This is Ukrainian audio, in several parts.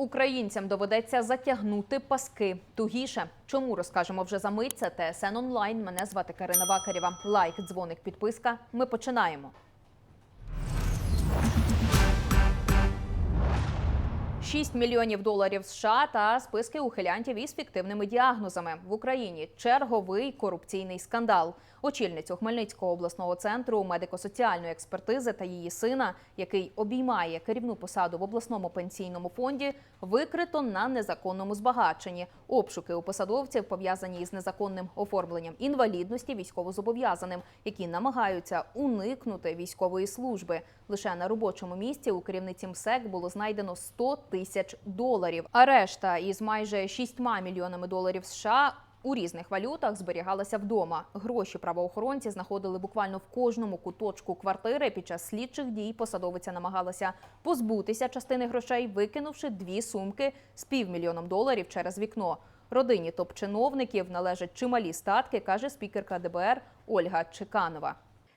Українцям доведеться затягнути паски тугіше. Чому розкажемо вже за мить? Це ТСН онлайн. Мене звати Карина Вакарєва. Лайк, дзвоник, підписка. Ми починаємо. 6 мільйонів доларів США та списки ухилянтів із фіктивними діагнозами в Україні. Черговий корупційний скандал. Очільницю Хмельницького обласного центру медико-соціальної експертизи та її сина, який обіймає керівну посаду в обласному пенсійному фонді, викрито на незаконному збагаченні. Обшуки у посадовців пов'язані із незаконним оформленням інвалідності військовозобов'язаним, які намагаються уникнути військової служби. Лише на робочому місці у керівниці МСЕК було знайдено 100 тисяч доларів. А решта із майже 6 мільйонами доларів США у різних валютах зберігалася вдома. Гроші правоохоронці знаходили буквально в кожному куточку квартири. Під час слідчих дій посадовиця намагалася позбутися частини грошей, викинувши дві сумки з півмільйоном доларів через вікно. Родині топ-чиновників належать чималі статки, каже спікерка ДБР Ольга Чеканова.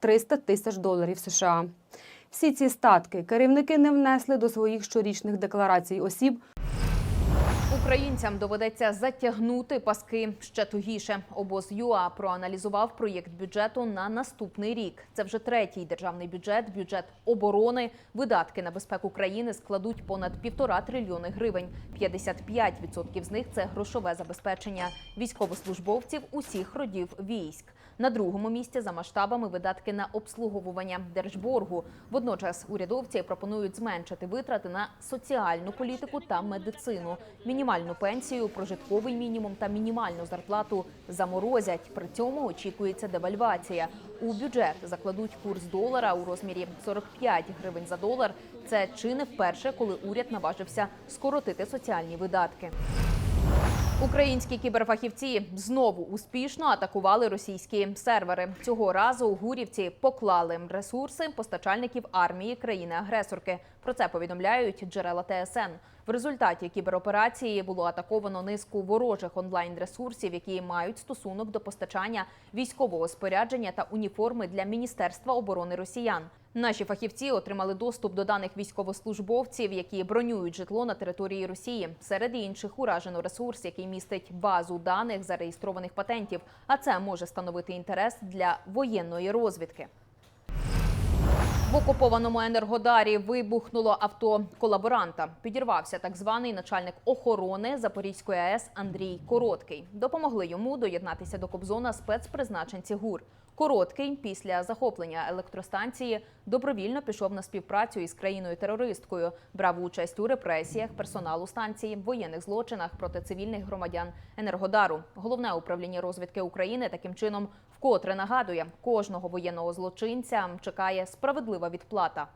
300 тисяч доларів США. Всі ці статки керівники не внесли до своїх щорічних декларацій осіб, Українцям доведеться затягнути паски ще тугіше. Обоз ЮА проаналізував проєкт бюджету на наступний рік. Це вже третій державний бюджет, бюджет оборони. Видатки на безпеку країни складуть понад півтора трильйони гривень. 55% з них це грошове забезпечення військовослужбовців усіх родів військ. На другому місці за масштабами видатки на обслуговування держборгу. Водночас урядовці пропонують зменшити витрати на соціальну політику та медицину. Мінімальну пенсію, прожитковий мінімум та мінімальну зарплату заморозять. При цьому очікується девальвація. У бюджет закладуть курс долара у розмірі 45 гривень за долар. Це чи не вперше, коли уряд наважився скоротити соціальні видатки. Українські кіберфахівці знову успішно атакували російські сервери. Цього разу гурівці поклали ресурси постачальників армії країни-агресорки. Про це повідомляють джерела ТСН. В результаті кібероперації було атаковано низку ворожих онлайн-ресурсів, які мають стосунок до постачання військового спорядження та уніформи для Міністерства оборони росіян. Наші фахівці отримали доступ до даних військовослужбовців, які бронюють житло на території Росії. Серед інших уражено ресурс, який містить базу даних зареєстрованих патентів. А це може становити інтерес для воєнної розвідки. В окупованому енергодарі вибухнуло авто колаборанта. Підірвався так званий начальник охорони Запорізької АЕС Андрій Короткий. Допомогли йому доєднатися до Кобзона спецпризначенці ГУР. Короткий після захоплення електростанції добровільно пішов на співпрацю із країною-терористкою, брав участь у репресіях персоналу станції, воєнних злочинах проти цивільних громадян Енергодару. Головне управління розвідки України таким чином вкотре нагадує, кожного воєнного злочинця чекає справедлива відплата.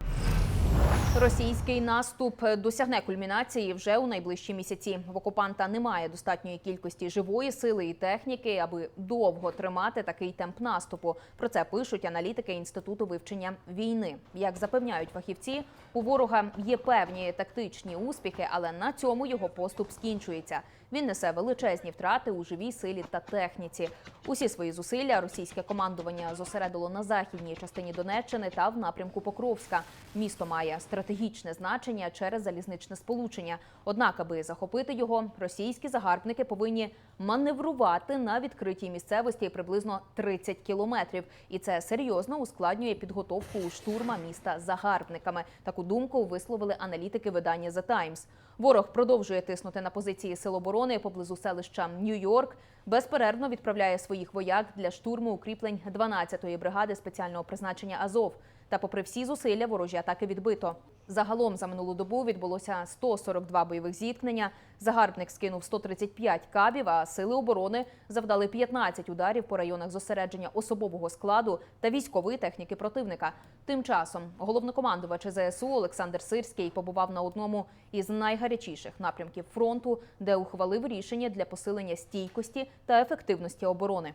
Російський наступ досягне кульмінації вже у найближчі місяці. В окупанта немає достатньої кількості живої сили і техніки, аби довго тримати такий темп наступу. Про це пишуть аналітики інституту вивчення війни. Як запевняють фахівці, у ворога є певні тактичні успіхи, але на цьому його поступ скінчується. Він несе величезні втрати у живій силі та техніці. Усі свої зусилля російське командування зосередило на західній частині Донеччини та в напрямку Покровська. Місто має стратегічне значення через залізничне сполучення. Однак, аби захопити його, російські загарбники повинні маневрувати на відкритій місцевості приблизно 30 кілометрів, і це серйозно ускладнює підготовку штурма міста загарбниками. Таку думку висловили аналітики видання The Times. Ворог продовжує тиснути на позиції сил оборони поблизу селища Нью-Йорк. безперервно відправляє своїх вояк для штурму укріплень 12-ї бригади спеціального призначення Азов. Та, попри всі зусилля, ворожі атаки відбито. Загалом за минулу добу відбулося 142 бойових зіткнення. Загарбник скинув 135 кабів, а сили оборони завдали 15 ударів по районах зосередження особового складу та військової техніки противника. Тим часом головнокомандувач ЗСУ Олександр Сирський побував на одному із найгарячіших напрямків фронту, де ухвалив рішення для посилення стійкості та ефективності оборони.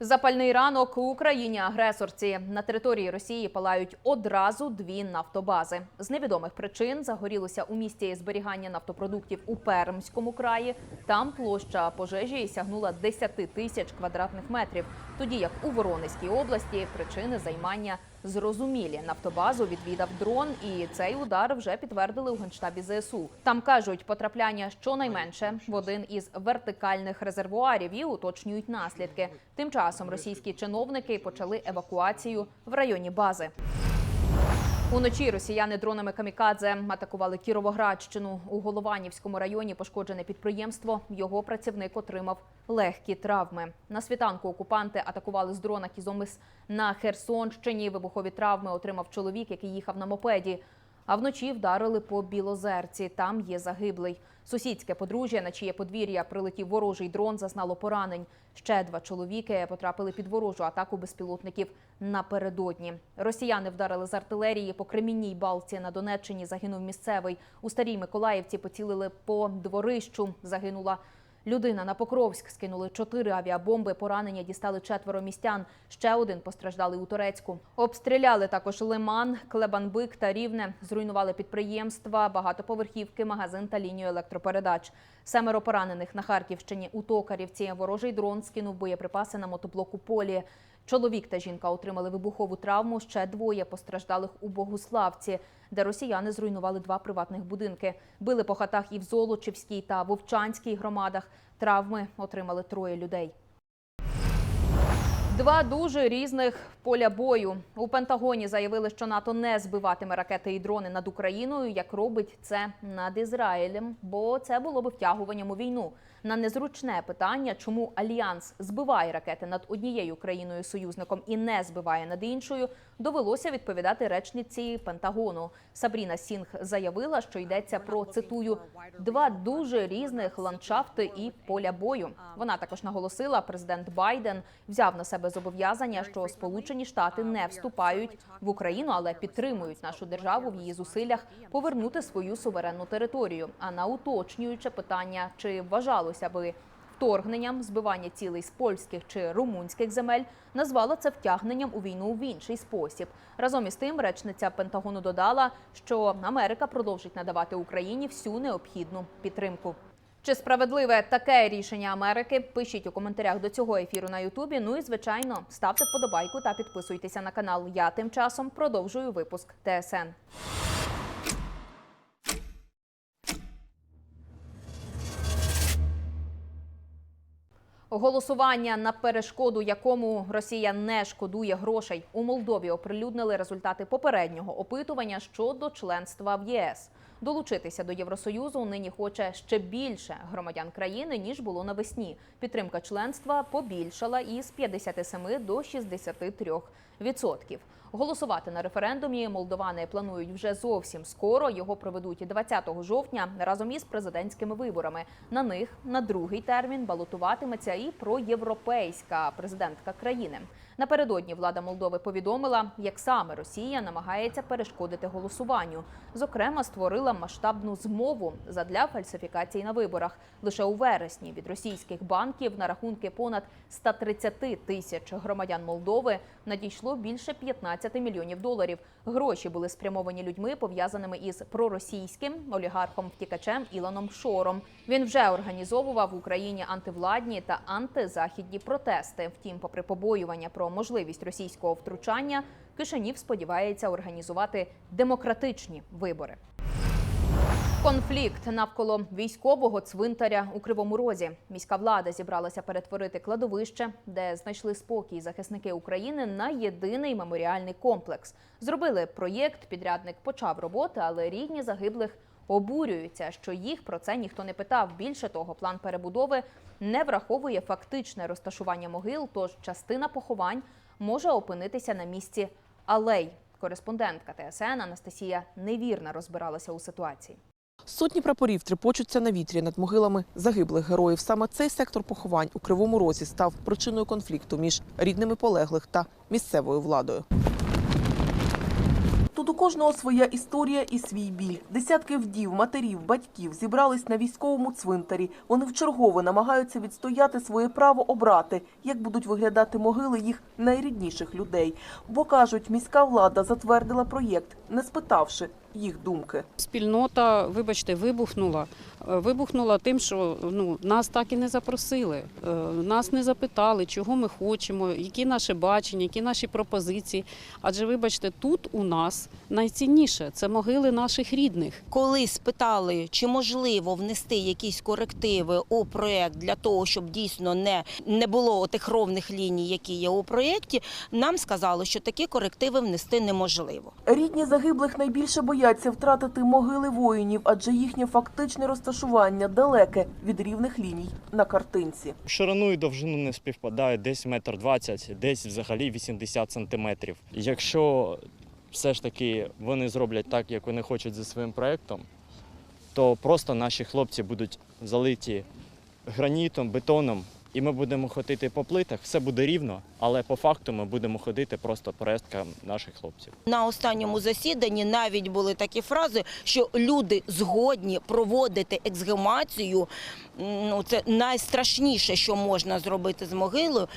Запальний ранок у Україні агресорці на території Росії палають одразу дві нафтобази. З невідомих причин загорілося у місті зберігання нафтопродуктів у Пермському краї. Там площа пожежі сягнула 10 тисяч квадратних метрів. Тоді як у Воронезькій області причини займання зрозумілі. Нафтобазу відвідав дрон, і цей удар вже підтвердили у генштабі ЗСУ. Там кажуть, потрапляння щонайменше в один із вертикальних резервуарів і уточнюють наслідки. Тим часом російські чиновники почали евакуацію в районі бази. Уночі росіяни дронами камікадзе атакували Кіровоградщину. У Голованівському районі пошкоджене підприємство. Його працівник отримав легкі травми. На світанку окупанти атакували з дрона Кізомис на Херсонщині. Вибухові травми отримав чоловік, який їхав на мопеді. А вночі вдарили по Білозерці. Там є загиблий. Сусідське подружжя, на чиє подвір'я прилетів ворожий дрон, зазнало поранень. Ще два чоловіки потрапили під ворожу атаку безпілотників напередодні. Росіяни вдарили з артилерії по Кремінній балці на Донеччині. Загинув місцевий. У старій Миколаївці поцілили по дворищу. Загинула Людина на Покровськ скинули чотири авіабомби. Поранення дістали четверо містян. Ще один постраждали у Турецьку. Обстріляли також Лиман, Клебанбик та Рівне. Зруйнували підприємства, багатоповерхівки, магазин та лінію електропередач. Семеро поранених на Харківщині у Токарівці. Ворожий дрон скинув боєприпаси на мотоблоку полі. Чоловік та жінка отримали вибухову травму. Ще двоє постраждалих у Богуславці, де росіяни зруйнували два приватних будинки. Били по хатах і в Золочівській та Вовчанській громадах. Травми отримали троє людей. Два дуже різних поля бою у Пентагоні заявили, що НАТО не збиватиме ракети і дрони над Україною, як робить це над Ізраїлем, бо це було би втягуванням у війну. На незручне питання, чому альянс збиває ракети над однією країною союзником і не збиває над іншою, довелося відповідати речниці Пентагону. Сабріна Сінг заявила, що йдеться про цитую два дуже різних ландшафти і поля бою. Вона також наголосила, президент Байден взяв на себе зобов'язання, що Сполучені Штати не вступають в Україну, але підтримують нашу державу в її зусиллях повернути свою суверенну територію. А на уточнююче питання, чи вважалося би вторгненням збивання цілей з польських чи румунських земель, назвала це втягненням у війну в інший спосіб. Разом із тим, речниця Пентагону додала, що Америка продовжить надавати Україні всю необхідну підтримку. Чи справедливе таке рішення Америки? Пишіть у коментарях до цього ефіру на Ютубі. Ну і звичайно, ставте вподобайку та підписуйтеся на канал. Я тим часом продовжую випуск ТСН. Голосування на перешкоду, якому Росія не шкодує грошей, у Молдові оприлюднили результати попереднього опитування щодо членства в ЄС. Долучитися до Євросоюзу нині хоче ще більше громадян країни ніж було навесні. Підтримка членства побільшала із 57 до 63 відсотків. Голосувати на референдумі молдовани планують вже зовсім скоро. Його проведуть 20 жовтня разом із президентськими виборами. На них на другий термін балотуватиметься і проєвропейська президентка країни. Напередодні влада Молдови повідомила, як саме Росія намагається перешкодити голосуванню. Зокрема, створила масштабну змову задля фальсифікацій на виборах. Лише у вересні від російських банків на рахунки понад 130 тисяч громадян Молдови надійшло більше 15 мільйонів доларів. Гроші були спрямовані людьми, пов'язаними із проросійським олігархом втікачем Ілоном Шором. Він вже організовував в Україні антивладні та антизахідні протести. Втім, попри побоювання про можливість російського втручання, Кишинів сподівається організувати демократичні вибори. Конфлікт навколо військового цвинтаря у Кривому Розі. Міська влада зібралася перетворити кладовище, де знайшли спокій захисники України, на єдиний меморіальний комплекс. Зробили проєкт, підрядник почав роботи, але рідні загиблих Обурюються, що їх про це ніхто не питав. Більше того, план перебудови не враховує фактичне розташування могил, тож частина поховань може опинитися на місці алей. Кореспондентка ТСН Анастасія невірно розбиралася у ситуації. Сотні прапорів трепочуться на вітрі над могилами загиблих героїв. Саме цей сектор поховань у Кривому Розі став причиною конфлікту між рідними полеглих та місцевою владою. Тут у кожного своя історія і свій біль. Десятки вдів, матерів, батьків зібрались на військовому цвинтарі. Вони вчергове намагаються відстояти своє право обрати, як будуть виглядати могили їх найрідніших людей. Бо кажуть, міська влада затвердила проєкт, не спитавши їх думки. Спільнота, вибачте, вибухнула. Е, Вибухнула тим, що ну нас так і не запросили. Е, Нас не запитали, чого ми хочемо, які наші бачення, які наші пропозиції. Адже, вибачте, тут у нас найцінніше це могили наших рідних. Коли спитали, чи можливо внести якісь корективи у проєкт для того, щоб дійсно не, не було тих ровних ліній, які є у проєкті, нам сказали, що такі корективи внести неможливо. Рідні загиблих найбільше бояться втратити могили воїнів, адже їхнє фактичне розташування далеке від рівних ліній на картинці. Ширину і довжину не співпадають, десь метр двадцять, десь взагалі 80 сантиметрів. Якщо все ж таки вони зроблять так, як вони хочуть за своїм проєктом, то просто наші хлопці будуть залиті гранітом, бетоном, і ми будемо ходити по плитах, все буде рівно, але по факту ми будемо ходити просто по решткам наших хлопців. На останньому засіданні навіть були такі фрази, що люди згодні проводити ексгумацію. Ну, це найстрашніше, що можна зробити з могилою.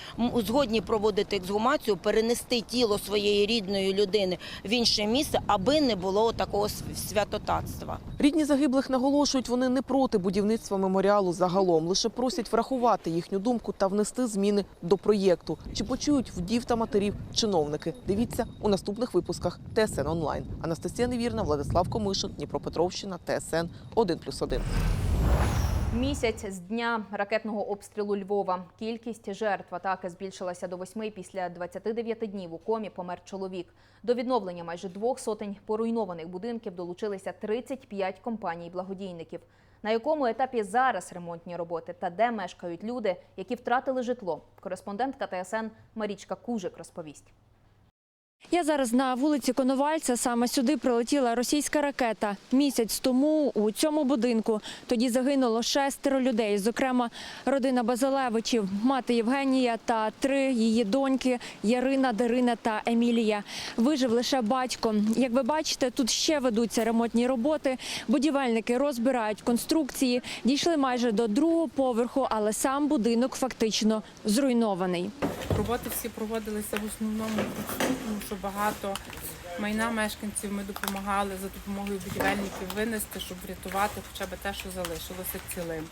Згодні проводити ексгумацію, перенести тіло своєї рідної людини в інше місце, аби не було такого святотатства. Рідні загиблих наголошують, вони не проти будівництва меморіалу загалом, лише просять врахувати їхню думку та внести зміни до проєкту. Чи почують вдів та матерів чиновники? Дивіться у наступних випусках ТСН онлайн. Анастасія Невірна, Владислав Комишин, Дніпропетровщина, ТСН 1+,1. Місяць з дня ракетного обстрілу Львова. Кількість жертв атаки збільшилася до восьми. Після 29 днів у комі помер чоловік. До відновлення майже двох сотень поруйнованих будинків долучилися 35 компаній-благодійників. На якому етапі зараз ремонтні роботи та де мешкають люди, які втратили житло? Кореспондентка ТСН Марічка Кужик розповість. Я зараз на вулиці Коновальця. Саме сюди прилетіла російська ракета. Місяць тому у цьому будинку тоді загинуло шестеро людей, зокрема родина Базилевичів, мати Євгенія та три її доньки Ярина, Дарина та Емілія. Вижив лише батько. Як ви бачите, тут ще ведуться ремонтні роботи. Будівельники розбирають конструкції. Дійшли майже до другого поверху, але сам будинок фактично зруйнований. Роботи всі проводилися в основному що багато майна мешканців ми допомагали за допомогою будівельників винести, щоб врятувати хоча б те, що залишилося цілим.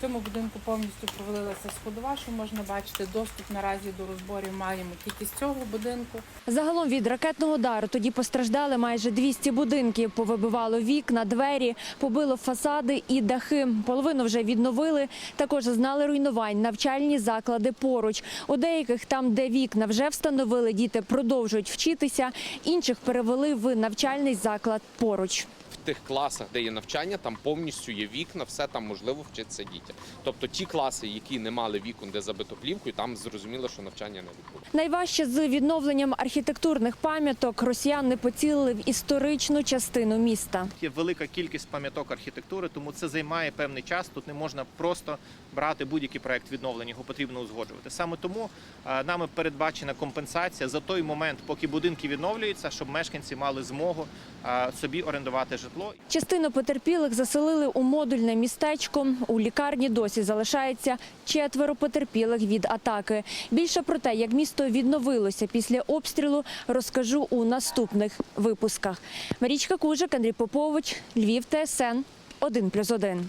Цьому будинку повністю провалилася сходова, що можна бачити. Доступ наразі до розборів маємо тільки з цього будинку. Загалом від ракетного удару тоді постраждали майже 200 будинків. Повибивало вікна, двері, побило фасади і дахи. Половину вже відновили. Також зазнали руйнувань навчальні заклади поруч. У деяких там, де вікна вже встановили, діти продовжують вчитися. Інших перевели в навчальний заклад поруч. Тих класах, де є навчання, там повністю є вікна, все там можливо вчитися дітям. Тобто ті класи, які не мали вікон, де забито плівкою, там зрозуміло, що навчання не відбудеться. Найважче з відновленням архітектурних пам'яток росіян не поцілили в історичну частину міста. Є велика кількість пам'яток архітектури, тому це займає певний час. Тут не можна просто брати будь-який проект відновлення, його потрібно узгоджувати. Саме тому е, нами передбачена компенсація за той момент, поки будинки відновлюються, щоб мешканці мали змогу е, собі орендувати житло. Частину потерпілих заселили у модульне містечко. У лікарні досі залишається четверо потерпілих від атаки. Більше про те, як місто відновилося після обстрілу, розкажу у наступних випусках. Марічка Кужик, Андрій Попович, Львів, ТСН 1+,1.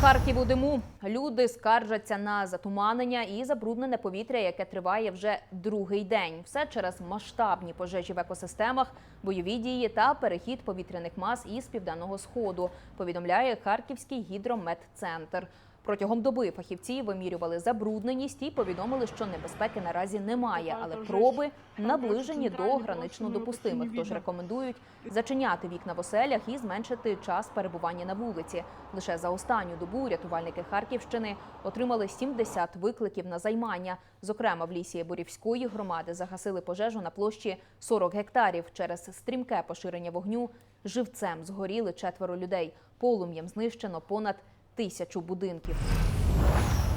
Харків у диму. Люди скаржаться на затуманення і забруднене повітря, яке триває вже другий день. Все через масштабні пожежі в екосистемах, бойові дії та перехід повітряних мас із південного сходу. Повідомляє Харківський гідрометцентр. Протягом доби фахівці вимірювали забрудненість і повідомили, що небезпеки наразі немає, але проби наближені до гранично допустимих. Тож рекомендують зачиняти вікна в оселях і зменшити час перебування на вулиці. Лише за останню добу рятувальники Харківщини отримали 70 викликів на займання. Зокрема, в лісі Борівської громади загасили пожежу на площі 40 гектарів. Через стрімке поширення вогню живцем згоріли четверо людей. Полум'ям знищено понад тисячу будинків.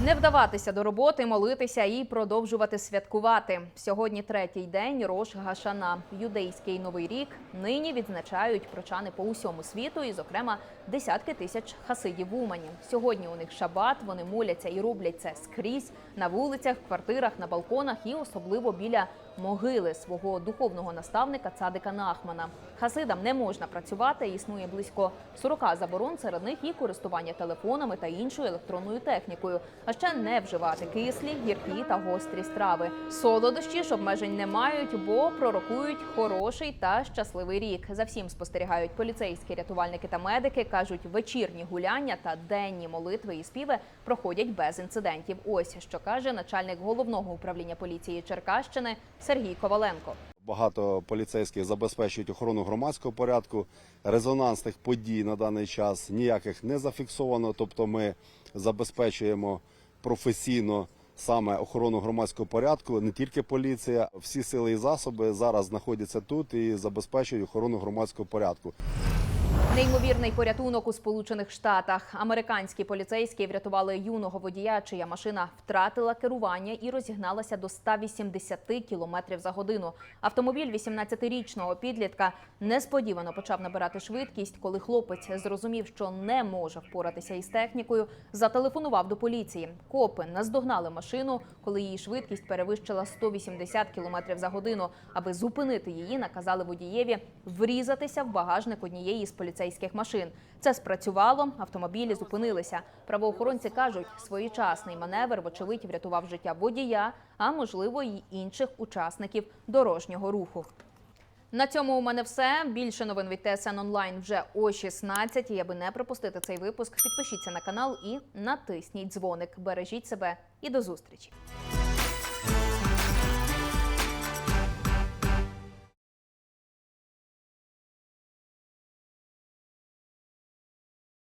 Не вдаватися до роботи, молитися і продовжувати святкувати. Сьогодні третій день Рош Гашана. Юдейський новий рік нині відзначають прочани по усьому світу, і, зокрема, десятки тисяч хасидів Умані. Сьогодні у них шабат. Вони моляться і роблять це скрізь на вулицях, квартирах, на балконах і особливо біля могили свого духовного наставника Цадика Нахмана. Хасидам не можна працювати. Існує близько 40 заборон. Серед них і користування телефонами та іншою електронною технікою, а ще не вживати кислі, гіркі та гострі страви. Солодощі ж обмежень не мають, бо пророкують хороший та щасливий рік. За всім спостерігають поліцейські рятувальники та медики. кажуть, вечірні гуляння та денні молитви і співи проходять без інцидентів. Ось що каже начальник головного управління поліції Черкащини Сергій Коваленко. Багато поліцейських забезпечують охорону громадського порядку. Резонансних подій на даний час ніяких не зафіксовано. Тобто, ми забезпечуємо професійно саме охорону громадського порядку. Не тільки поліція, всі сили і засоби зараз знаходяться тут і забезпечують охорону громадського порядку. Неймовірний порятунок у Сполучених Штатах. Американські поліцейські врятували юного водія, чия машина втратила керування і розігналася до 180 км за годину. Автомобіль 18-річного підлітка несподівано почав набирати швидкість, коли хлопець зрозумів, що не може впоратися із технікою. Зателефонував до поліції. Копи наздогнали машину, коли її швидкість перевищила 180 км за годину. Аби зупинити її, наказали водієві врізатися в багажник однієї з поліцейських машин. Це спрацювало. Автомобілі зупинилися. Правоохоронці кажуть, своєчасний маневр, вочевидь, врятував життя водія, а можливо, й інших учасників дорожнього руху. На цьому у мене все. Більше новин від ТСН онлайн вже о 16. І аби не пропустити цей випуск, підпишіться на канал і натисніть дзвоник. Бережіть себе і до зустрічі.